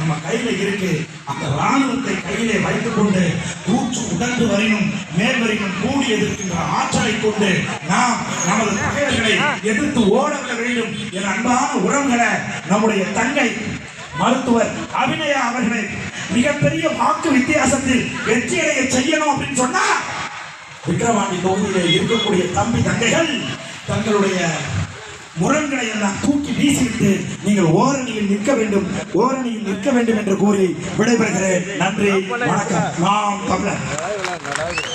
நம்ம கையில இருக்கு. அந்த ராணுவத்தை கையிலே வைத்துக் கொண்டு கூச்சு உடந்து வரையும் மேல் வரையும் கூடி எதிர்க்கின்ற ஆற்றலை கொண்டு நாம் நமது பகைவர்களை எதிர்த்து ஓடவிட வேண்டும். என் அன்பான உறவுகளை நம்முடைய தங்கை மருத்துவர் அபிநயா அவர்களை மிகப்பெரிய வாக்கு வித்தியாசத்தில் வெற்றியடைய செய்யணும் அப்படின்னு சொன்னா விக்கிரவாண்டி தொகுதியில் இருக்கக்கூடிய தம்பி தங்கைகள் தங்களுடைய முரண்களை எல்லாம் தூக்கி வீசிவிட்டு நீங்கள் ஓரணியில் நிற்க வேண்டும் ஓரணியில் நிற்க வேண்டும் என்று கூறி விடைபெறுகிறேன். நன்றி வணக்கம். நாம் தமிழர்.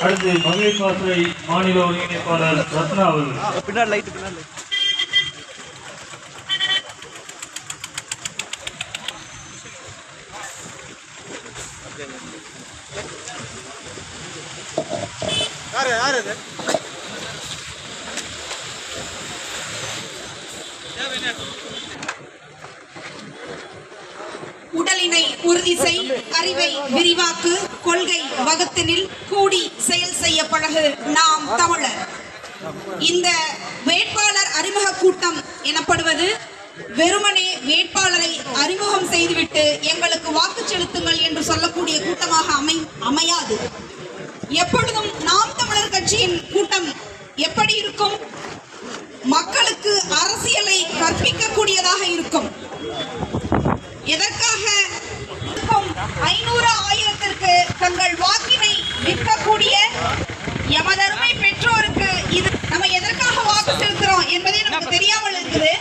அடுத்து மகளிர் பாசறை மாநில ஒருங்கிணைப்பாளர் ரத்னா அவர்கள். பின்னாடி லைட் பின்னாடி light. யாரு யாரு உடலினை உறுதி செய் அறிவை விரிவாக்கு கொள்கை வகுத்தினில் கூடி செயல் செய்ய பழகு நாம் தமிழர். இந்த வேட்பாளர் அறிமுக கூட்டம் எனப்படுவது வெறுமனே வேட்பாளரை அறிமுகம் செய்துவிட்டு எங்களுக்கு வாக்கு செலுத்துங்கள் என்று சொல்லக்கூடிய கூட்டமாக அமை அமையாது. எப்பொழுதும் நாம் தமிழர் கட்சியின் கூட்டம் எப்படி இருக்கும்? மக்களுக்கு அரசியலை கற்பிக்கக்கூடியதாக இருக்கும். எதற்காக ஐநூறு ஆயிரத்திற்கு தங்கள் வாக்கினை விற்கக்கூடிய எமதருமை பெற்றோருக்கு இது நம்ம எதற்காக வாக்கு செலுத்துறோம் என்பதே நமக்கு தெரியாமல் இருக்குது.